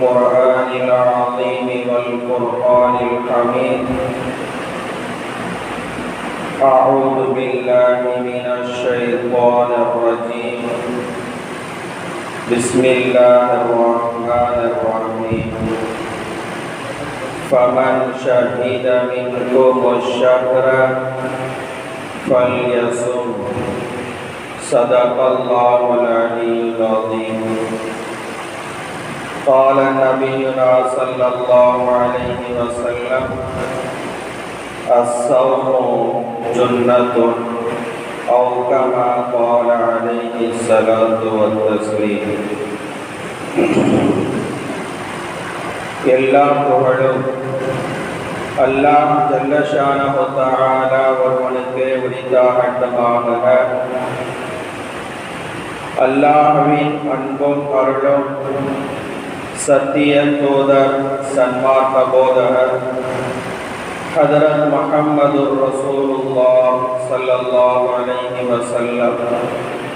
القرآن العظيم والقرآن الحميد. أعوذ بالله من الشيطان الرجيم. بسم الله الرحمن الرحيم. فمن شهد منكم الشهر فليصم. صدق الله العلي العظيم. قال نبينا صلى الله عليه وسلم الصوم جنة أو كما قال عليه الصلاة والتسليم எல்லா புகழும் அல்லாஹ் ஜல்லஷானஹு தஆலா ஒருவனுக்கே உரித்தாகட்டமாக அல்லாஹ்வின் அன்பும் அருளும் சத்திய தூதர் சன்மார்க்க போதகர் ஹதரத் முஹம்மது ரசூலுல்லா ஸல்லல்லாஹு அலைஹி வசல்லம்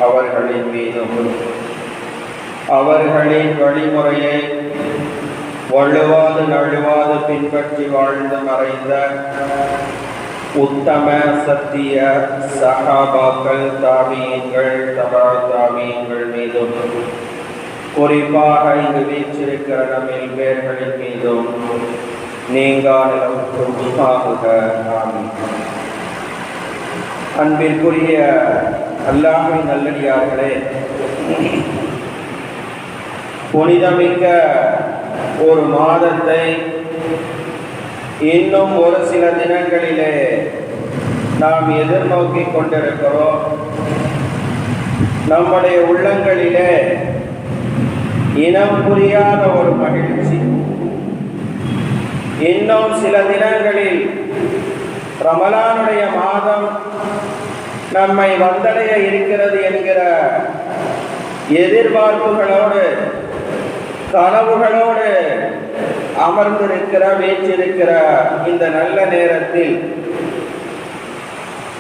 அவர்களின் மீதும் அவர்களின் வழிமுறையை வள்ளுவாது நழுவாது பின்பற்றி வாழ்ந்து மறைந்த உத்தம சத்திய சகாபாக்கள் தாவியங்கள் தபா தாவியங்கள் மீதும் குறிப்பாக இங்கு வீச்சிருக்கிற நம்மில் பேர்களின் மீதும் நீங்காக ஆமீன் அன்பிற்குரிய அல்லாமை நல்லடியார்களே புனிதமிக்க ஒரு மாதத்தை இன்னும் ஒரு சில தினங்களிலே நாம் எதிர்நோக்கி கொண்டிருக்கிறோம். நம்முடைய உள்ளங்களிலே இனம் புரியாத ஒரு மகிழ்ச்சி. இன்னும் சில தினங்களில் ரமலானுடைய மாதம் நம்மை வந்தடைய இருக்கிறது என்கிற எதிர்பார்ப்புகளோடு கனவுகளோடு அமர்ந்திருக்கிற வீற்றிருக்கிற இந்த நல்ல நேரத்தில்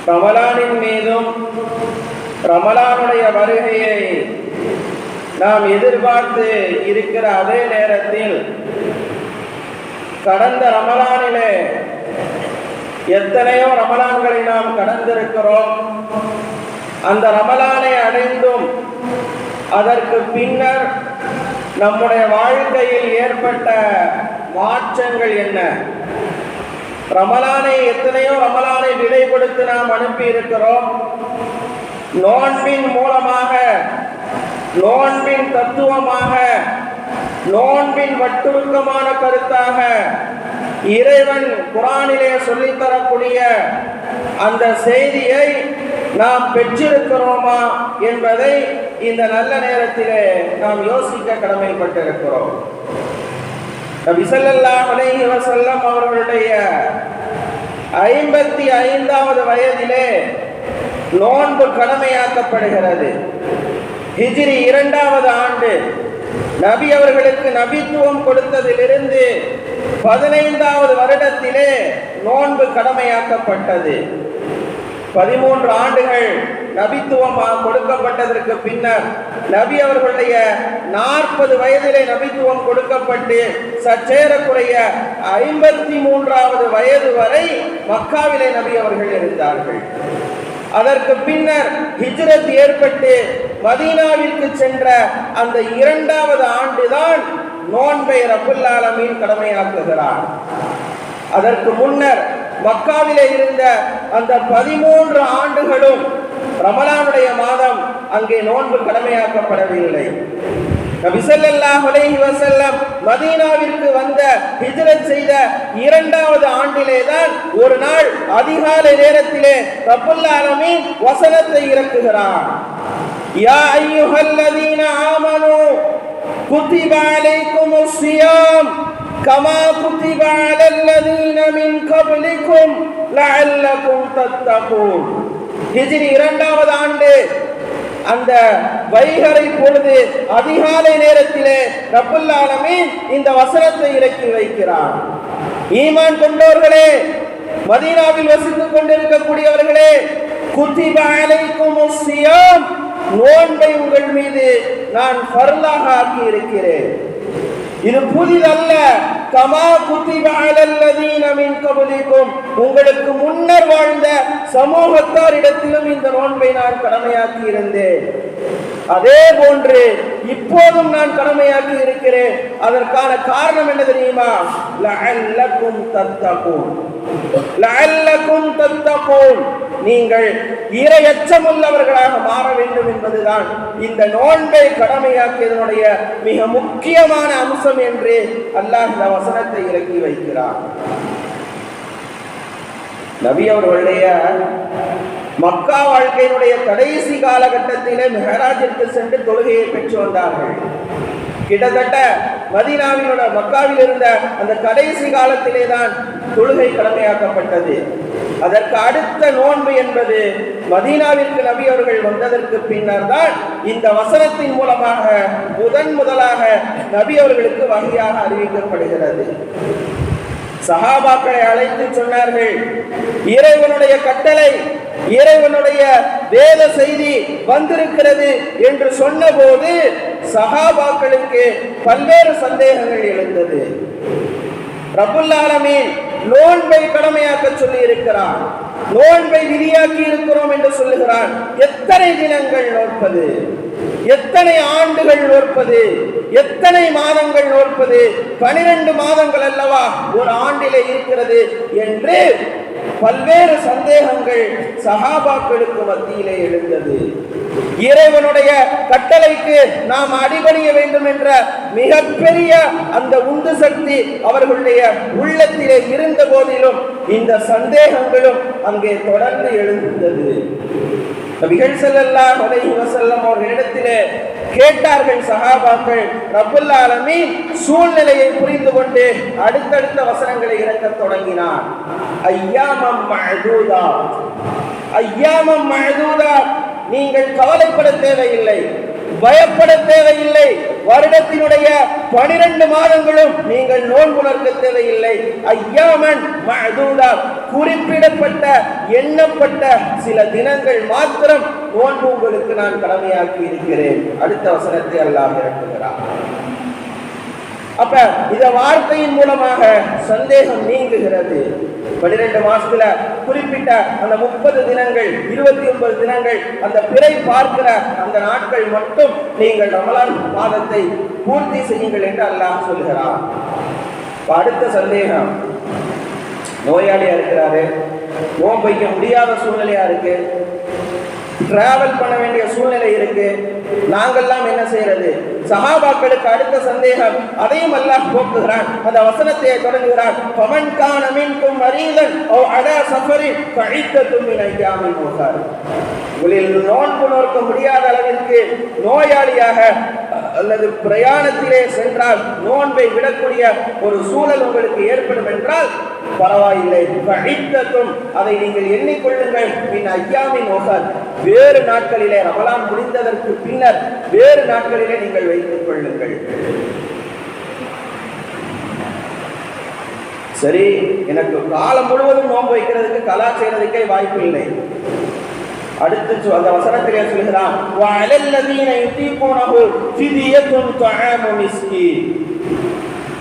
ரமலானின் மீதும் ரமலானுடைய வருகையை நாம் எதிர்பார்த்து இருக்கிற அதே நேரத்தில் கடந்த ரமலானிலே எத்தனையோ ரமலான்களை நாம் கடந்திருக்கிறோம். அந்த ரமலானை அடைந்தும் அதற்கு பின்னர் நம்முடைய வாழ்க்கையில் ஏற்பட்ட மாற்றங்கள் என்ன? ரமலானை எத்தனையோ ரமலானை விடை கொடுத்து நாம் அனுப்பி இருக்கிறோம் நோன்பின் மூலமாக நோன்பின் தத்துவமாக நோன்பின் வட்டுருக்கமான கருத்தாக இறைவன் குரானிலே சொல்லித்தரக்கூடிய அந்த செய்தியை நாம் பெற்றிருக்கிறோமா என்பதை இந்த நல்ல நேரத்திலே நாம் யோசிக்க கடமைப்பட்டிருக்கிறோம். நபிசல்லாஹ் அலைஹி வசல்லம் அவர்களுடைய ஐம்பத்தி ஐந்தாவது வயதிலே நோன்பு கடமையாக்கப்படுகிறது. ஹிஜ்ரி இரண்டாவது ஆண்டு. நபி அவர்களுக்கு நபித்துவம் கொடுத்ததிலிருந்து பதினைந்தாவது வருடத்திலே நோன்பு கடமையாக்கப்பட்டது. பதிமூன்று ஆண்டுகள் நபித்துவம் கொடுக்கப்பட்டதற்கு பின்னர் நபி அவர்களுடைய நாற்பது வயதிலே நபித்துவம் கொடுக்கப்பட்டு சற்றேறக்குறைய ஐம்பத்தி மூன்றாவது வயது வரை மக்காவிலே நபி அவர்கள் இருந்தார்கள். அதற்கு பின்னர் ஹிஜ்ரத் ஏற்பட்டு மதீனாவிற்கு சென்ற அந்த இரண்டாவது ஆண்டுதான் நோன்பை ரபுல்லாலமீன் கடமையாக்குகிறார். அதற்கு முன்னர் மக்காவிலே இருந்த அந்த பதிமூன்று ஆண்டுகளும் ரமலானுடைய மாதம் அங்கே நோன்பு கடமையாக்கப்படவில்லை. மதீனாவிற்கு வந்த ஹிஜ்ரத் செய்த இரண்டாவது ஆண்டிலே தான் ஒரு நாள் அதிகாலை நேரத்திலே ரப்புல் வசனத்தை இறக்குகிறார். யா அய்யுஹல்லதீன ஆமனு குத்திப அலைக்குமுஸ் ஸியாம் كما كتب على الذين من قبلكم لعلكم تتقون ஹிஜ்ரி இரண்டாவது ஆண்டு அந்த வைகரை பொழுது அதிகாலை நேரத்திலே ரப்புல் ஆலமீன் இந்த வசனத்தை இறக்கி வைக்கிறார் ஈமான் கொண்டோர்களே மதீனாவில் வசித்துக் கொண்டிருக்கக்கூடியவர்களே குத்திப அலைக்கும் சியாம் நோன்பை உங்கள் மீது நான் ஃபர்லாக ஆக்கி இருக்கிறேன் இது புதிதல்ல. கமா குத்திப அலல்லதீன கபலிக்கும். உங்களுக்கு முன்னர் வாழ்ந்த சமூகத்தாரிடத்திலும் இந்த நோன்பை நான் கடமையாக்கி இருந்தேன் அதே போன்று இப்போதும் நான் கடமையாக்கி இருக்கிறேன் அதற்கான காரணம் என்ன தெரியுமா? லஅல்லக்கும் தத்தகும் லஅல்லக்கும் தத்தகும் நீங்கள் இரையச்சமுள்ளவர்களாக மாற வேண்டும் என்பதுதான் இந்த நோன்பை கடமையாக்கியதனுடைய மிக முக்கியமான அம்சம் என்று அல்லாஹ் இந்த வசனத்தை இறக்கி வைக்கிறார் நபி அவர்களுடைய மக்கா வாழ்க்கையினுடைய கடைசி காலகட்டத்திலே மெஹராஜிற்கு சென்று தொழுகையை பெற்று வந்தார்கள். கிட்டத்தட்ட மதீனாவினோட மக்காவில் இருந்த அந்த கடைசி காலத்திலே தான் தொழுகை கடமையாக்கப்பட்டது. அதற்கு அடுத்த நோன்பு என்பது மதீனாவிற்கு நபி அவர்கள் வந்ததற்கு பின்னர் தான் இந்த வசனத்தின் மூலமாக முதன் முதலாக நபி அவர்களுக்கு வகையாக அறிவிக்கப்படுகிறது. சஹாபாக்களை அழைத்து சொன்னார்கள் இறைவனுடைய கட்டளை இறைவனுடைய வேத செய்தி வந்திருக்கிறது என்று சொன்னபோது சஹாபாக்களுக்கு பல்வேறு சந்தேகங்கள் எழுந்தது. ரபுல்லாலமீன் நோன்பை கடமையாக்க சொல்லி இருக்கிறான் நோன்பை விதியாக்கி இருக்கிறோம் என்று சொல்லுகிறான். எத்தனை தினங்கள் நோற்பது? எத்தனை ஆண்டுகள் நோற்பது? எத்தனை மாதங்கள் நோற்பது? பனிரெண்டு மாதங்கள் அல்லவா ஒரு ஆண்டிலே இருக்கிறது என்று பல்வேறு சந்தேகங்கள் சஹாபாக்களுக்கு மத்தியிலே எழுந்தது. இறைவனுடைய கட்டளைக்கு நாம் அடிபணிய வேண்டும் என்ற மிகப்பெரிய அந்த உந்து சக்தி அவர்களுடைய உள்ளத்திலே இருந்த போதிலும் இந்த சந்தேகங்களும் அங்கே தொடர்ந்து எழுந்தது. நபிகள் செல்லல்லா அலைஹி வஸல்லம் அவர்களிடத்திலே கேட்டார்கள் சஹாபாக்கள் ரபுல்லாலமி சூழ்நிலையை புரிந்து கொண்டு அடுத்தடுத்த வசனங்களை இறக்க தொடங்கினார். ஐயாமம் மழதூதா ஐயாமம் மழதூதா நீங்கள் கவலைப்பட தேவையில்லை. பயப்பட தேவையில்லை. வருடத்தினுடைய பனிரெண்டு மாதங்களும் நீங்கள் நோன்புணர்க்க தேவையில்லை. ஐயாமன் குறிப்பிடப்பட்ட எண்ணப்பட்ட சில தினங்கள் மாத்திரம் நோன்பு உங்களுக்கு நான் கடமையாக்கி இருக்கிறேன். அடுத்த வசனத்தை அல்லாஹ் இறக்குகிறார் அப்ப இந்த வார்த்தையின் மூலமாக சந்தேகம் நீங்குகிறது. பன்னிரெண்டு மாசத்துல குறிப்பிட்ட அந்த முப்பது தினங்கள் இருபத்தி ஒன்பது தினங்கள் அந்த பிறை பார்க்கிற அந்த நாட்கள் மட்டும் நீங்கள் ரமலான் மாதத்தை பூர்த்தி செய்யுங்கள் என்று அல்லாஹ் சொல்கிறார் அடுத்த சந்தேகம். நோயாளியா இருக்கிறாரு? நோன்பு வைக்க முடியாத சூழ்நிலையா இருக்கு? டிராவல் பண்ண வேண்டிய சூழ்நிலை இருக்கு. நாங்கெல்லாம் என்ன செய்யறது? சஹாபாக்களுக்கு அடுத்த சந்தேகம் அதையும் அல்லாஹ் போக்குகிறான். அந்த வசனத்தை தொடங்குகிறான். பவன் கான மின்கும் மரீதன் ஓ அடா சஃபரின் கழித்த தும்பின் ஐயாமின் போகார் உங்களில் நோன்பு நோக்க முடியாத அளவிற்கு நோயாளியாக அல்லது பிரயாணத்திலே சென்றால் நோன்பை விடக்கூடிய ஒரு சூழல் உங்களுக்கு ஏற்படும் என்றால் பரவாயில்லை. கழித்ததும் அதை நீங்கள் எண்ணிக்கொள்ளுங்கள். பின் ஐயாமின் நோக்கால் வேறு நாட்களிலே ரமலான் முடிந்ததற்கு பின்னர் வேறு நாட்களிலே நீங்கள் வைத்துக் கொள்ளுங்கள். சரி எனக்கு காலம் முழுவதும் நோன்பு வைக்கிறதுக்கு கலா செய்யறதுக்கே வாய்ப்பு இல்லை அடுத்து அந்த வசனத்திலே சொல்கிறான் வலல்லதீன யுத்தீகூனஹு ஃபிதியத்துன் தஆமு மிஸ்கீன்.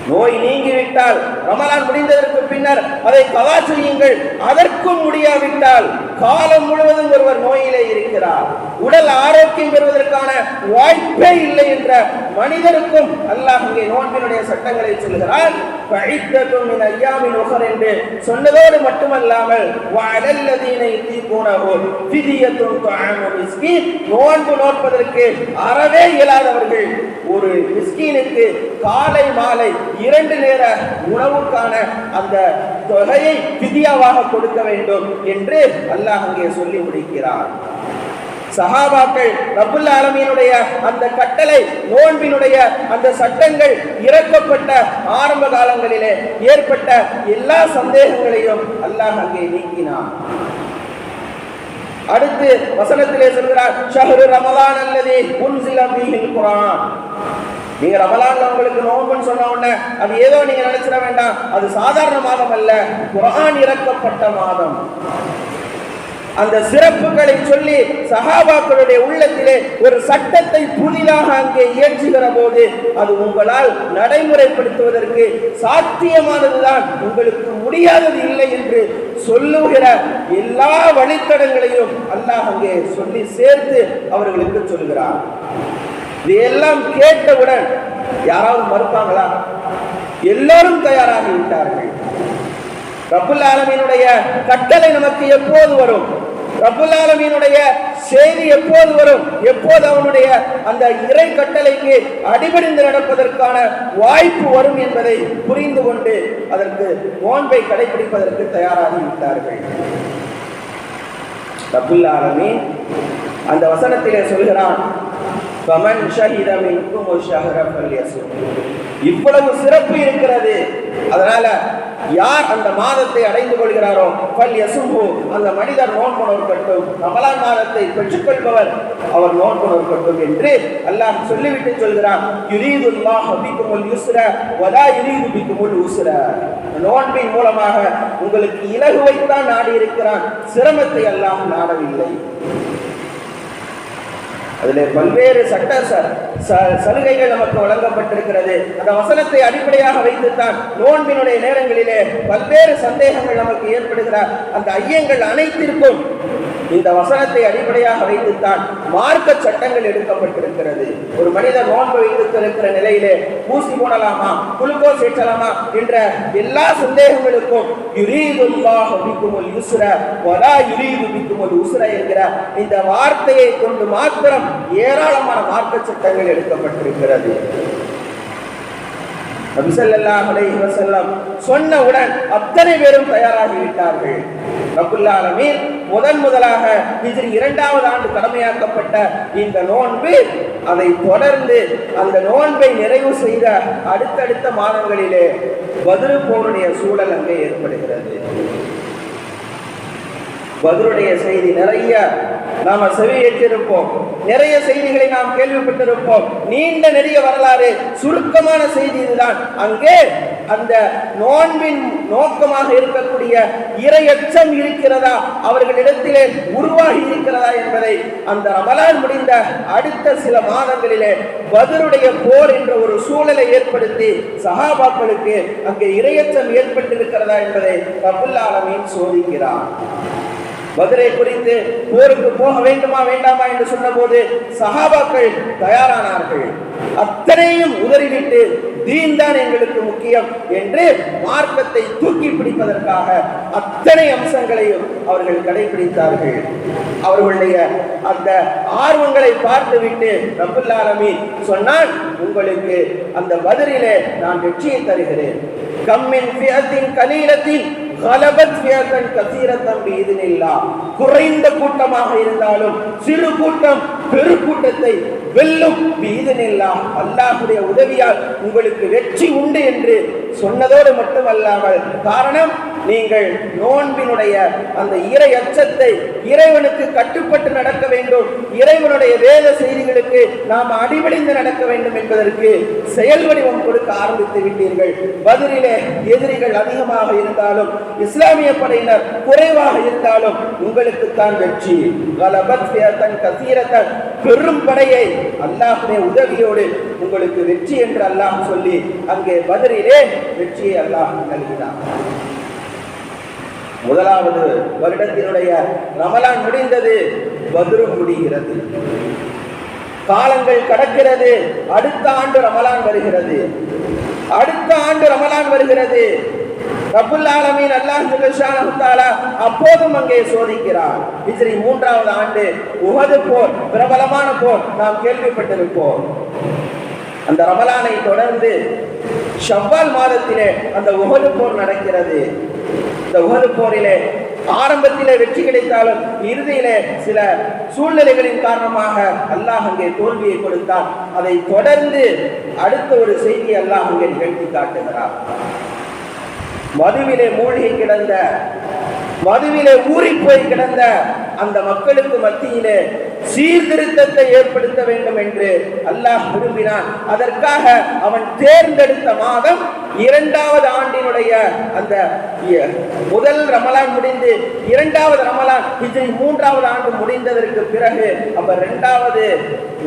நோய் நீங்கிவிட்டால் ரமலான் முடிந்ததற்கு பின்னர் அதை கவா செய்யுங்கள். அதற்கும் முடியாவிட்டால் காலம் முழுவதும் ஒருவர் நோயிலே இருக்கிறார். உடல் ஆரோக்கியம் பெறுவதற்கான வாய்ப்பே இல்லை என்ற மனிதருக்கும் அல்லாஹ் இங்கே நோன்பினுடைய சட்டங்களை சொல்கிறார் கழித்ததும் மின் ஐயாமின் உகர் என்று சொன்னதோடு மட்டுமல்லாமல் வஅலல்லதீன தீ ஃபிதியத்துன் துஆமு நோன்பு நோற்பதற்கு அறவே இயலாதவர்கள் ஒரு மிஸ்கீனுக்கு காலை மாலை இரண்டு நேர உணவுக்கான அந்த தொகையை பிதியாவாக கொடுக்க வேண்டும் என்று அல்லாஹ் அங்கே சொல்லி முடிக்கிறார் சஹாபாக்கள் ரபுல் ஆலமியினுடைய அந்த கட்டளை நோன்பினுடைய அந்த சட்டங்கள் இறக்கப்பட்ட ஆரம்ப காலங்களிலே ஏற்பட்ட எல்லா சந்தேகங்களையும் அல்லாஹ் அங்கே நீக்கினான். அடுத்து வசனத்திலே சொல்கிறார் ஷஹரு ரமலான் அல்லது உன்சில குரான் நீங்க ரமலான் உங்களுக்கு நோன்புன்னு சொன்ன உடனே அது ஏதோ நீங்க நினைச்சிட வேண்டாம். அது சாதாரண மாதம் அல்ல குரான் இறக்கப்பட்ட மாதம். அந்த சிறப்புகளை சொல்லி சகாபாக்களுடைய உள்ளத்திலே ஒரு சட்டத்தை புதிதாக அங்கே இயற்றுகிற போது அது உங்களால் நடைமுறைப்படுத்துவதற்கு சாத்தியமானதுதான். உங்களுக்கு முடியாதது இல்லை என்று சொல்லுகிற எல்லா வழித்தடங்களையும் அல்லாஹ் அங்கே சொல்லி சேர்த்து அவர்களுக்கு சொல்கிறார் இதையெல்லாம் கேட்டவுடன் யாராவது மறுப்பாங்களா? எல்லோரும் தயாராகி விட்டார்கள். ரபுல் ஆலமீனுடைய கட்டளை நமக்கு எப்போது வரும்? ரபுல் ஆலமீனுடைய செய்தி எப்போது வரும்? எப்போது அவனுடைய அந்த இறை கட்டளைக்கு அடிபணிந்து நடப்பதற்கான வாய்ப்பு வரும் என்பதை புரிந்து கொண்டு அதற்கு நோன்பை கடைபிடிப்பதற்கு தயாராகி விட்டார்கள். ரபுல் ஆலமீன் அந்த வசனத்திலே சொல்கிறான் ஃபமன் ஷஹித மின்கும் ஷஹர இவ்வளவு சிறப்பு இருக்கிறது. அதனால யார் அந்த மாதத்தை அடைந்து கொள்கிறாரோ பல் எசும்பு அந்த மனிதர் நோன்பு நோக்கட்டும் ரமலான் மாதத்தை பெற்றுக்கொள்பவர் அவர் நோன்பு நோக்கட்டும் என்று அல்லாஹ் சொல்லிவிட்டு சொல்கிறான். யுரீதுல்லாஹ் பிக்குமுல் யுஸ்ர வதா யுரீது பிக்குமுல் உஸ்ர. நோன்பின் மூலமாக உங்களுக்கு இலகுவைத்தான் நாடி இருக்கிறான் சிரமத்தை அல்லாஹ் நாடவில்லை. அதில் பல்வேறு சட்ட ச- ச- சலுகைகள் நமக்கு வழங்கப்பட்டிருக்கிறது. அந்த வசனத்தை அடிப்படையாக வைத்துத்தான் நோன்பினுடைய நேரங்களிலே பல்வேறு சந்தேகங்கள் நமக்கு ஏற்படுகிற அந்த ஐயங்கள் அனைத்திற்கும் இந்த வசனத்தை அடிப்படையாக வைத்துத்தான் மார்க்க சட்டங்கள் எடுக்கப்பட்டிருக்கிறது. ஒரு மனிதர் நோன்பு வைத்திருக்கிற நிலையிலே ஊசி போடலாமா குளுக்கோஸ் ஏற்றலாமா என்ற எல்லா சந்தேகங்களுக்கும் யுரீதுல்லாஹ் பிக்குமுல் யுஸ்ர வலா யுரீது பிக்குமுல் உஸ்ர என்கிற இந்த வார்த்தையை கொண்டு மாத்திரம் ஏராளமான மார்க்க சட்டங்கள் எடுக்கப்பட்டிருக்கிறது. நபி ஸல்லல்லாஹு அலைஹி சொன்னவுடன் அத்தனை பேரும் தயாராகிவிட்டார்கள். விட்டார்கள் முதன் முதலாக இதில் இரண்டாவது ஆண்டு கடமையாக்கப்பட்ட இந்த நோன்பு அதை தொடர்ந்து அந்த நோன்பை நிறைவு செய்த அடுத்தடுத்த மாதங்களிலே பத்ரு போருடைய சூழல் அங்கே ஏற்படுகிறது. பதிலுடைய செய்தி நிறைய நாம செவியேற்றிருப்போம். நிறைய செய்திகளை நாம் கேள்விப்பட்டிருப்போம். நீண்ட நெடிய வரலாறு சுருக்கமான செய்தி இதுதான். அங்கே அந்த நோன்பின் நோக்கமாக இருக்கக்கூடிய இரையச்சம் இருக்கிறதா? அவர்களிடத்திலே உருவாகி இருக்கிறதா என்பதை அந்த ரமலான் முடிந்த அடுத்த சில மாதங்களிலே பதருடைய போர் என்ற ஒரு சூழலை ஏற்படுத்தி சகாபாக்களுக்கு அங்கே இரையச்சம் ஏற்பட்டிருக்கிறதா என்பதை ரபுல் சோதிக்கிறார். பத்ரை குறித்து போருக்கு போக வேண்டுமா வேண்டாமா என்று சொன்னபோது சஹாபாக்கள் தயாரானார்கள். அத்தனையும் உதறிவிட்டு தீன் தான் எங்களுக்கு முக்கியம் என்று மார்க்கத்தை தூக்கி பிடிப்பதற்காக அத்தனை அம்சங்களையும் அவர்கள் கடைபிடித்தார்கள். அவர்களுடைய அந்த ஆர்வங்களை பார்த்துவிட்டு ரபுல் ஆலமீன் சொன்னான் உங்களுக்கு அந்த பதிலிலே நான் வெற்றியை தருகிறேன். கம்மின் கலீலத்தின் கலபத் குறைந்த கூட்டமாக இருந்தாலும் சிறு கூட்டம் பெரு கூட்டத்தை வெல்லும் பீதினில்லா அல்லாஹ்வுடைய உதவியால் உங்களுக்கு வெற்றி உண்டு என்று சொன்னதோடு மட்டுமல்லாமல் காரணம் நீங்கள் நோன்பினுடைய அந்த இறை அச்சத்தை இறைவனுக்கு கட்டுப்பட்டு நடக்க வேண்டும். இறைவனுடைய வேத செய்திகளுக்கு நாம் அடிவடைந்து நடக்க வேண்டும் என்பதற்கு செயல் வடிவம் கொடுக்க ஆரம்பித்து விட்டீர்கள். பதிலிலே எதிரிகள் அதிகமாக இருந்தாலும் இஸ்லாமிய படையினர் குறைவாக இருந்தாலும் உங்களுக்கு தான் வெற்றி. கலபத் கசீரத்தன் பெரும் படையை அல்லாஹுடைய உதவியோடு உங்களுக்கு வெற்றி என்று அல்லாஹ் சொல்லி அங்கே பதிலே வெற்றியை அல்லாஹ் நல்கினார் முதலாவது வருடத்தினுடைய ரமலான் முடிந்தது பதிரும் முடிகிறது. காலங்கள் கடக்கிறது அடுத்த ஆண்டு ரமலான் வருகிறது. அடுத்த ஆண்டு ரமலான் வருகிறது. ரப்புல் ஆலமீன் அல்லாஹ் ஜல்லஷானஹு அப்போதும் அங்கே சோதிக்கிறார். ஹிஜ்ரி மூன்றாவது ஆண்டு உகது போர் பிரபலமான போர். நாம் கேள்விப்பட்டிருப்போம். அந்த ரமலானை தொடர்ந்து ஷவ்வால் மாதத்திலே அந்த உகது போர் நடக்கிறது. இந்த உகது போரிலே ஆரம்பத்திலே வெற்றி கிடைத்தாலும் இறுதியிலே சில சூழ்நிலைகளின் காரணமாக அல்லாஹ் அங்கே தோல்வியை கொடுத்தார் அதை தொடர்ந்து அடுத்த ஒரு செய்தி அல்லாஹ் அங்கே நிகழ்த்தி காட்டுகிறார். மதுவிலே மூழ்கி கிடந்த மதுவிலே ஊறி போய் கிடந்த அந்த மக்களுக்கு மத்தியிலே சீர்திருத்தத்தை ஏற்படுத்த வேண்டும் என்று அல்லாஹ் விரும்பினான். அதற்காக அவன் தேர்ந்தெடுத்த மாதம் இரண்டாவது ஆண்டினுடைய அந்த முதல் ரமலான் முடிந்து இரண்டாவது ரமலான் ஹிஜ்ரி மூன்றாவது ஆண்டு முடிந்ததற்கு பிறகு அப்ப இரண்டாவது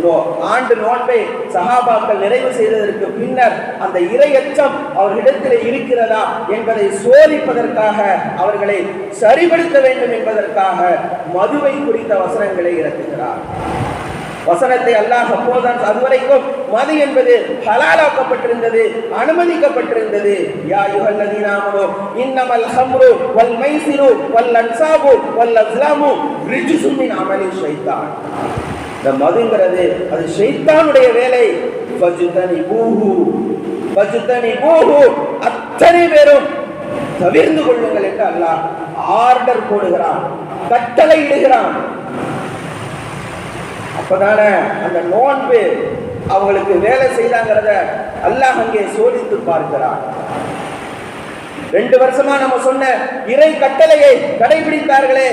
நோ- ஆண்டு நோன்பை சஹாபாக்கள் நிறைவு செய்ததற்கு பின்னர் அந்த இரையச்சம் அவர்களிடத்தில் இருக்கிறதா என்பதை சோதிப்பதற்காக அவர்களை சரிபடுத்த வேண்டும் என்பதற்காக மதுவை குறித்த வசனங்களை இறக்குகிறார். வசனத்தை அல்லாஹ் அப்போதான் அதுவரைக்கும் மது என்பது ஹலாலாக்கப்பட்டிருந்தது அனுமதிக்கப்பட்டிருந்தது. யா யுஹல்லதீன ஆமனு இன்னமல் ஹம்ரு வல் மைசிரு வல் அன்சாபு வல் அஸ்லாமு ரிஜுசுமின் அமலி ஷைத்தான். இந்த மதுங்கிறது அது ஷைத்தானுடைய வேலை. பஜுதனி பூஹு பஜுதனி பூஹு அத்தனை பேரும் தவிர்ந்து கொள்ளுங்கள் என்று அல்லாஹ் ஆர்டர் போடுகிறான் கட்டளை இடுகிறான். அப்பதானே அந்த நோன்பு அவங்களுக்கு வேலை செய்தாங்கிறத அல்லாஹ் அங்கே சோதித்து பார்க்கிறான். ரெண்டு வருஷமா நம்ம சொன்ன இறை கட்டளையை கடைபிடித்தார்களே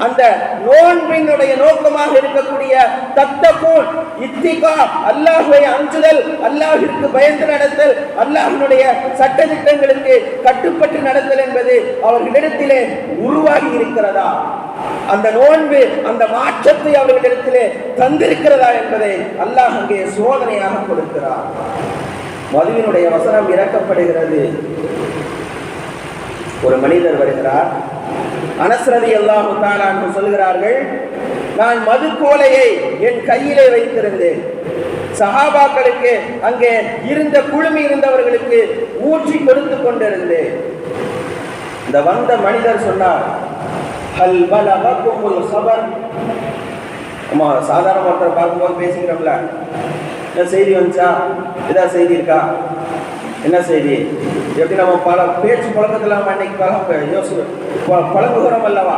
அந்த நோன்பினுடைய நோக்கமாக இருக்கக்கூடிய தத்தகூன் இத்திகா அல்லாஹுவை அஞ்சுதல் அல்லாஹிற்கு பயந்து நடத்தல் அல்லாஹினுடைய சட்ட திட்டங்களுக்கு கட்டுப்பட்டு நடத்தல் என்பது அவர்களிடத்திலே உருவாகி இருக்கிறதா? அந்த நோன்பு அந்த மாற்றத்தை அவர்களிடத்திலே தந்திருக்கிறதா என்பதை அல்லாஹ் அங்கே சோதனையாக கொடுக்கிறார் மதுவினுடைய வசனம் இறக்கப்படுகிறது. ஒரு மனிதர் வருகிறார். அனசரதி அல்லாஹு தாலான்னு சொல்கிறார்கள் நான் மது கோலையை என் கையிலே வைத்திருந்தேன். சஹாபாக்களுக்கு அங்கே இருந்த குழுமி இருந்தவர்களுக்கு ஊற்றி கொடுத்து கொண்டிருந்தேன். இந்த வந்த மனிதர் சொன்னார் ஹல் பலகக்குமுல் சபர். ஆமா சாதாரண ஒருத்தர் பார்க்கும்போது பேசுகிறோம்ல என்ன செய்தி வந்துச்சா? ஏதாவது செய்தி இருக்கா? என்ன செய்தி? எப்படி நம்ம பல பேச்சு பழக்கத்தில் நம்ம அன்னைக்கு பழக யோசி பழகுகிறோம் அல்லவா?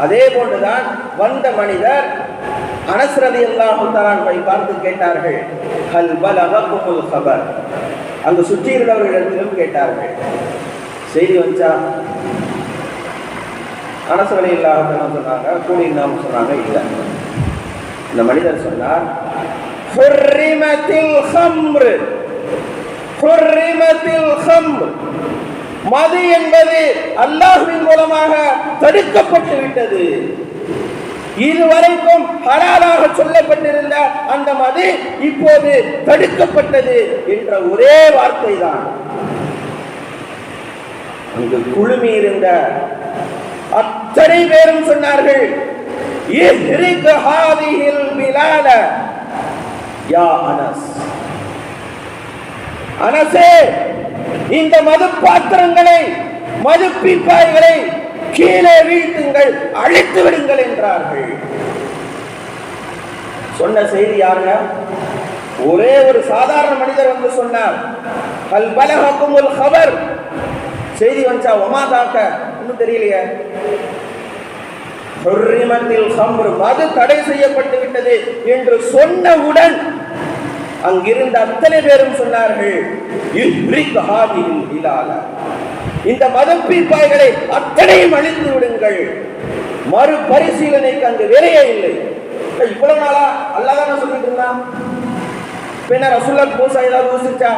அதே போன்றுதான் வந்த மனிதர் அனஸ்ரதி அல்லாஹுத்தான் போய் பார்த்து கேட்டார்கள் ஹல் பலகக்குமுல் ஹபர் அங்கு சுற்றி இருந்தவர்களிடத்திலும் கேட்டார்கள் செய்தி வந்துச்சா? அனசவலை இல்லாத சொன்னாங்க கூலி இல்லாம சொன்னாங்க இல்லை. இந்த மனிதர் சொன்னார் "ஹுர்ரிமத்தில் ஹம்ரு." ஹுர்ரிமத்தில் ஹம்ரு. மது என்பது அல்லாஹுவின் மூலமாக தடுக்கப்பட்டு விட்டது இதுவரைக்கும் ஹலாலாக சொல்லப்பட்டிருந்த அந்த மது இப்போது தடுக்கப்பட்டது என்ற ஒரே வார்த்தை தான் அங்கு குழுமி இருந்த அத்தனை பேரும் சொன்னார்கள் யா அனஸ். அனசே இந்த மது பாத்திரங்களை மது பீப்பாய்களை கீழே வீழ்த்துங்கள் அழித்து விடுங்கள் என்றார்கள். சொன்ன செய்தி யாருங்க? ஒரே ஒரு சாதாரண மனிதர் வந்து சொன்னார். அல் பலஹக்குமுல் செய்தி வந்துச்சா? ஒமா தாக்க. இன்னும் தெரியலையே. மது தடை செய்யப்பட்டு விட்டது என்று சொன்னவுடன் அங்கிருந்த அத்தனை பேரும் சொன்னார்கள் இந்த மதப்பீப்பாய்களை அத்தனையும் அழிந்து விடுங்கள். மறு பரிசீலனைக்கு அங்கு வேலையே இல்லை. இவ்வளவு நாளா அல்லாதான் சொல்லிட்டு இருந்தான்? பின்னர் ரசுல்லா பூசா ஏதாவது யோசிச்சா?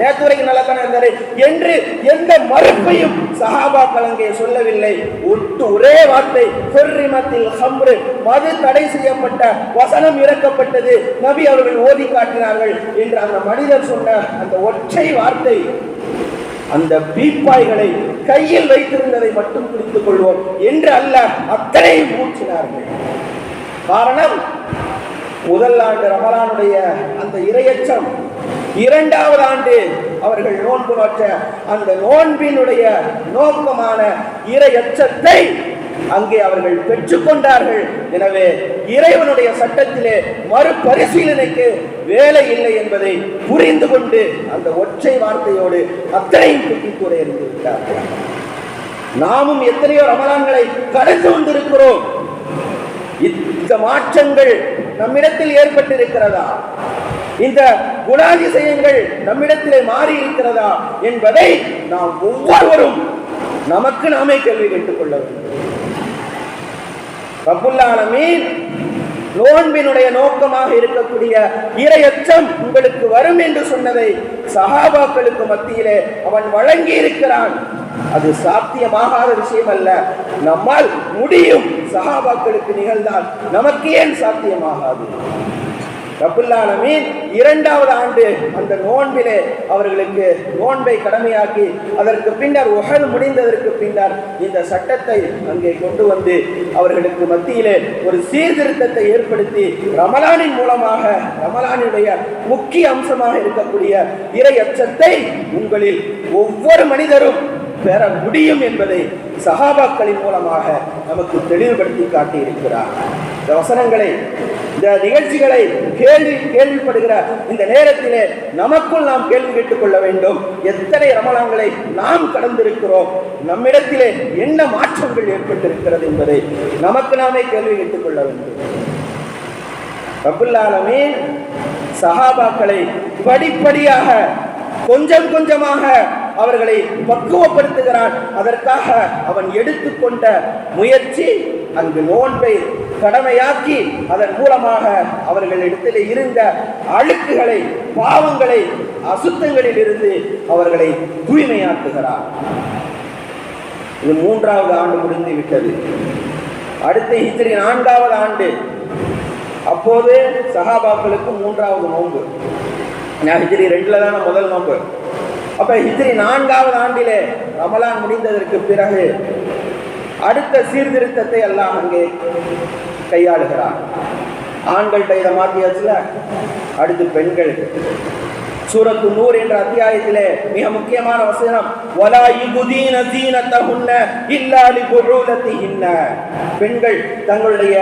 நேற்று வரைக்கும் நல்லா தானே இருந்தாரு? என்று எந்த மறுப்பையும் சஹாபா கலங்கே சொல்லவில்லை. ஒட்டு ஒரே வார்த்தை ஹுர்ரிமத்தில் ஹம்ரு மது தடை செய்யப்பட்ட வசனம் இறக்கப்பட்டது நபி அவர்கள் ஓதி காட்டினார்கள் என்று அந்த மனிதர் சொன்ன அந்த ஒற்றை வார்த்தை அந்த பீப்பாய்களை கையில் வைத்திருந்ததை மட்டும் பிடித்துக் கொள்வோம் என்று அல்ல அத்தனையும் மூச்சினார்கள். காரணம் முதல் ஆண்டு ரமலானுடைய அந்த இரையச்சம் இரண்டாவது ஆண்டு அவர்கள் நோன்பு நோற்ற அந்த நோன்பினுடைய நோக்கமான இரையச்சத்தை அங்கே அவர்கள் பெற்றுக்கொண்டார்கள் எனவே இறைவனுடைய சட்டத்திலே மறுபரிசீலனைக்கு வேலை இல்லை என்பதை புரிந்து கொண்டு அந்த ஒற்றை வார்த்தையோடு அத்தனையும் குட்டி கூட இருந்து விட்டார்கள் நாமும் எத்தனையோ ரமலான்களை கடந்து வந்திருக்கிறோம். இந்த மாற்றங்கள் நம்மிடத்தில் ஏற்பட்டிருக்கிறதா? இந்த குணாதிசயங்கள் நம்மிடத்திலே மாறி இருக்கிறதா என்பதை நாம் ஒவ்வொருவரும் நமக்கு நாமே கேள்வி கேட்டுக் கொள்ள வேண்டும். ரப்புல்லாலமீன் நோன்பினுடைய நோக்கமாக இருக்கக்கூடிய இரையச்சம் உங்களுக்கு வரும் என்று சொன்னதை சகாபாக்களுக்கு மத்தியிலே அவன் வழங்கி இருக்கிறான் அது சாத்தியமாகாத விஷயம் அல்ல. நம்மால் முடியும். சகாபாக்களுக்கு நிகழ்ந்தால் நமக்கு ஏன் சாத்தியமாகாது? ரபுல்லாலமீன் இரண்டாவது ஆண்டு அந்த நோன்பிலே அவர்களுக்கு நோன்பை கடமையாக்கி அதற்கு பின்னர் உகல் முடிந்ததற்கு பின்னர் இந்த சட்டத்தை அங்கே கொண்டு வந்து அவர்களுக்கு மத்தியிலே ஒரு சீர்திருத்தத்தை ஏற்படுத்தி ரமலானின் மூலமாக ரமலானுடைய முக்கிய அம்சமாக இருக்கக்கூடிய இறை அச்சத்தை உங்களில் ஒவ்வொரு மனிதரும் பெற முடியும் என்பதை சகாபாக்களின் மூலமாக நமக்கு தெளிவுபடுத்தி காட்டியிருக்கிறார். இந்த வசனங்களை இந்த நிகழ்ச்சிகளை கேள்வி கேள்விப்படுகிற இந்த நேரத்திலே நமக்குள் நாம் கேள்வி கேட்டுக் கொள்ள வேண்டும். எத்தனை ரமணங்களை நாம் கடந்திருக்கிறோம்? நம்மிடத்திலே என்ன மாற்றங்கள் ஏற்பட்டிருக்கிறது என்பதை நமக்கு நாமே கேள்வி கேட்டுக் கொள்ள வேண்டும் ரபுல்லாலமீன் சஹாபாக்களை படிப்படியாக கொஞ்சம் கொஞ்சமாக அவர்களை பக்குவப்படுத்துகிறான். அதற்காக அவன் எடுத்துக்கொண்ட முயற்சி அங்கு நோன்பை கடமையாக்கி அதன் மூலமாக அவர்களிடத்தில் இருந்த அழுக்குகளை பாவங்களை அசுத்தங்களில் இருந்து அவர்களை தூய்மையாக்குகிறார். இது மூன்றாவது ஆண்டு முடிந்து விட்டது. அடுத்த ஹிஜ்ரி நான்காவது ஆண்டு. அப்போது சகாபாக்களுக்கு மூன்றாவது நோன்பு. நான் ஹிஜ்ரி ரெண்டுல தானே முதல் நோன்பு. அப்ப ஹிஜ்ரி நான்காவது ஆண்டிலே ரமலான் முடிந்ததற்கு பிறகு அடுத்த சீர்திருத்தத்தை எல்லாம் அங்கே கையாளுகிறார். ஆண்கள்கிட்ட இதை மாற்றியாச்சுல அடுத்து பெண்களுக்கு. சூரத்து நூர் என்ற அத்தியாயத்திலே மிக முக்கியமான வசனம் வலா யுகுதீன தீனத்தஹுன்ன இல்லா லிபுஊலத்திஹின்ன பெண்கள் தங்களுடைய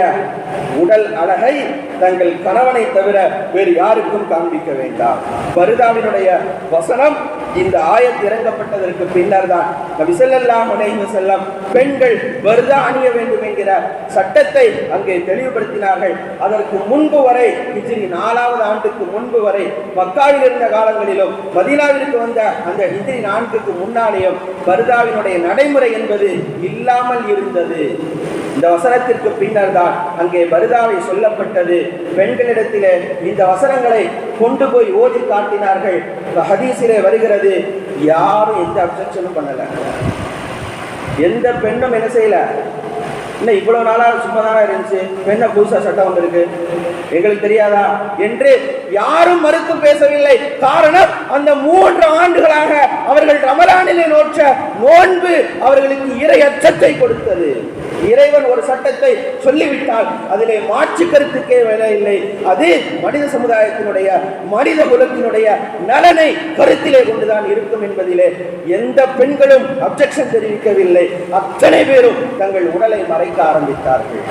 உடல் அழகை தங்கள் கணவனை தவிர வேறு யாருக்கும் காண்பிக்க வேண்டாம். பருதாவினுடைய வசனம் இந்த ஆயத் இறங்கப்பட்டதற்கு பின்னர் தான் நபி ஸல்லல்லாஹு செல்லம் பெண்கள் வருதா அணிய வேண்டும் என்கிற சட்டத்தை அங்கே தெளிவுபடுத்தினார்கள். அதற்கு முன்பு வரை ஹிஜ்ரி நாலாவது ஆண்டுக்கு முன்பு வரை மக்காவில் இருந்த காலங்களிலும் மதினாவிற்கு வந்த அந்த ஹிஜ்ரி நான்குக்கு முன்னாலேயும் வருதாவினுடைய நடைமுறை என்பது இல்லாமல் இருந்தது. இந்த வசனத்திற்கு பின்னர் தான் அங்கே பருதாவை சொல்லப்பட்டது. பெண்களிடத்திலே இந்த வசனங்களை கொண்டு போய் ஓதி காட்டினார்கள். இந்த ஹதீஸிலே வருகிறது யாரும் எந்த அப்செக்ஷனும் பண்ணல. எந்த பெண்ணும் என்ன செய்யல? இல்லை இவ்வளவு நாளாக சும்மா தானே இருந்துச்சு என்ன புதுசாக சட்டம் வந்திருக்கு? எங்களுக்கு தெரியாதா? என்று யாரும் மறுத்து பேசவில்லை. காரணம் அந்த மூன்று ஆண்டுகளாக அவர்கள் ரமலானிலே நோற்ற நோன்பு அவர்களுக்கு இறை அச்சத்தை கொடுத்தது. இறைவன் ஒரு சட்டத்தை சொல்லிவிட்டால் அதிலே மாற்று கருத்துக்கே வேலை இல்லை. அது மனித சமுதாயத்தினுடைய மனித குலத்தினுடைய நலனை கருத்திலே கொண்டுதான் இருக்கும் என்பதிலே எந்த பெண்களும் அப்செக்ஷன் தெரிவிக்கவில்லை. அத்தனை பேரும் தங்கள் உடலை மறைக்க ஆரம்பித்தார்கள்.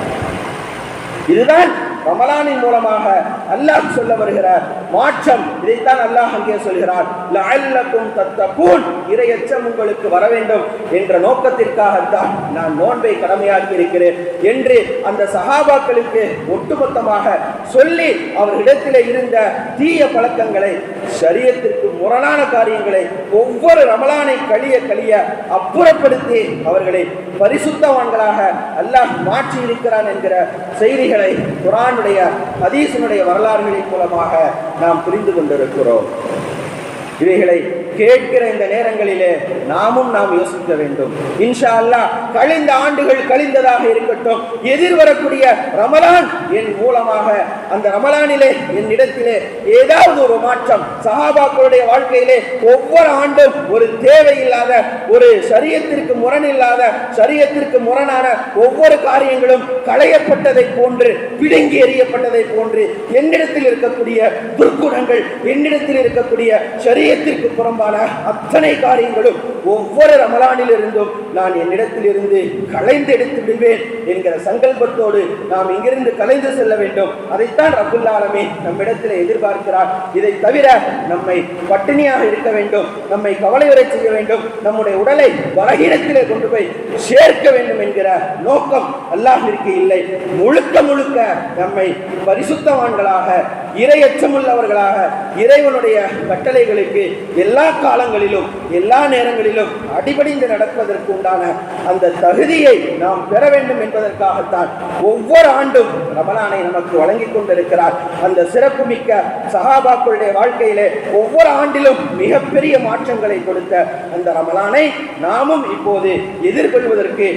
இதுதான் ரமலானின் மூலமாக அல்லாஹ் சொல்ல வருகிறார். மாற்றம் இதைத்தான் அல்லாஹ் அங்கே சொல்கிறார் லஅல்லக்கும் தத்தபூன் இரையச்சம் உங்களுக்கு வர வேண்டும் என்ற நோக்கத்திற்காகத்தான் நான் நோன்பை கடமையாக்கி இருக்கிறேன் என்று அந்த சஹாபாக்களுக்கு ஒட்டுமொத்தமாக சொல்லி அவர்களிடத்தில் இருந்த தீய பழக்கங்களை சரியத்திற்கு முரணான காரியங்களை ஒவ்வொரு ரமலானை கழிய கழிய அப்புறப்படுத்தி அவர்களை பரிசுத்தவான்களாக அல்லாஹ் மாற்றி இருக்கிறான் என்கிற செய்திகளை குரானுடைய ஹதீசனுடைய வரலாறுகளின் மூலமாக நாம் புரிந்து கொண்டிருக்கிறோம். இவைகளை கேட்கிற இந்த நேரங்களிலே நாமும் நாம் யோசிக்க வேண்டும். இன்ஷா அல்லாஹ் கழிந்த ஆண்டுகள் கழிந்ததாக இருக்கட்டும் எதிர்வரக்கூடிய ரமலான் என் மூலமாக அந்த ரமலானிலே என்னிடத்திலே ஏதாவது ஒரு மாற்றம் சஹாபாக்களுடைய வாழ்க்கையிலே ஒவ்வொரு ஆண்டும் ஒரு தேவையில்லாத ஒரு சரியத்திற்கு முரண் சரியத்திற்கு முரணான ஒவ்வொரு காரியங்களும் களையப்பட்டதை போன்று பிடுங்கி எறியப்பட்டதை போன்று என்னிடத்தில் இருக்கக்கூடிய துர்க்குணங்கள் என்னிடத்தில் இருக்கக்கூடிய சரியத்திற்கு புறம்பான அத்தனை காரியங்களும் ஒவ்வொரு ரமலானில் இருந்தும் நான் என்னிடத்தில் இருந்து கலைந்து எடுத்து விடுவேன் என்கிற சங்கல்பத்தோடு நாம் இங்கிருந்து கலைந்து செல்ல வேண்டும். அதைத்தான் ரபுல் நம்மிடத்தில் எதிர்பார்க்கிறார். இதை தவிர நம்மை பட்டினியாக இருக்க வேண்டும். நம்மை கவலையுறை செய்ய வேண்டும். நம்முடைய உடலை பலகீனத்திலே கொண்டு போய் சேர்க்க வேண்டும் என்கிற நோக்கம் அல்லாஹிற்கு இல்லை. முழுக்க முழுக்க நம்மை பரிசுத்தவான்களாக இரையச்சமுள்ளவர்களாக இறைவனுடைய கட்டளைகளுக்கு எல்லா காலங்களிலும் எல்லா நேரங்களிலும் அடிபடிந்து நடப்பதற்கு உண்டான அந்த தகுதியை நாம் பெற வேண்டும் என்பதற்காகத்தான் ஒவ்வொரு ஆண்டும் ரமலானை நமக்கு வழங்கி கொண்டிருக்கிறார். அந்த சிறப்புமிக்க சகாபாக்களுடைய வாழ்க்கையிலே ஒவ்வொரு ஆண்டிலும் மிகப்பெரிய மாற்றங்களை கொடுத்த அந்த ரமலானை நாமும் இப்போது எதிர்கொள்வதற்கு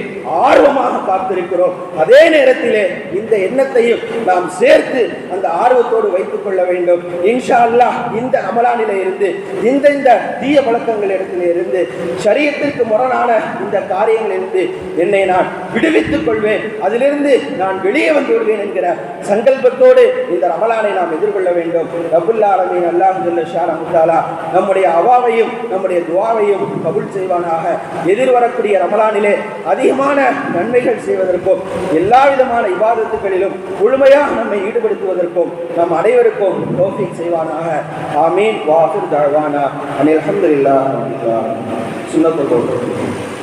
ஆர்வமாக காத்திருக்கிறோம். அதே நேரத்திலே இந்த எண்ணத்தையும் நாம் சேர்த்து அந்த ஆர்வத்தோடு வைத்துக் கொள்ள வேண்டும். இன்ஷா அல்லாஹ் இந்த ரமலானிலே இருந்து இந்த இந்த தீய பழக்கங்களிடத்திலே இருந்து சரியத்திற்கு முரணான இந்த காரியங்களிலிருந்து என்னை நான் விடுவித்துக் கொள்வேன். அதிலிருந்து நான் வெளியே வந்து விடுவேன் என்கிற சங்கல்பத்தோடு இந்த ரமலானை நாம் எதிர்கொள்ள வேண்டும். ரபுல்லா அலமீன் அல்லாஹ் ஜல்ல ஷானா முத்தாலா நம்முடைய அவாவையும் நம்முடைய துவாவையும் கபுல் செய்வானாக. எதிர்வரக்கூடிய ரமலானிலே அதிகமான நன்மைகள் செய்வதற்கும் எல்லா விதமான விவாதத்துகளிலும் முழுமையாக நம்மை ஈடுபடுத்துவதற்கும் நம் அனைவருக்கும் தௌஃபீக் செய்வானாக. ஆமீன். வாசு தாழ்வானா அனில் அஹமதுல்லா சுண்ணத்துல்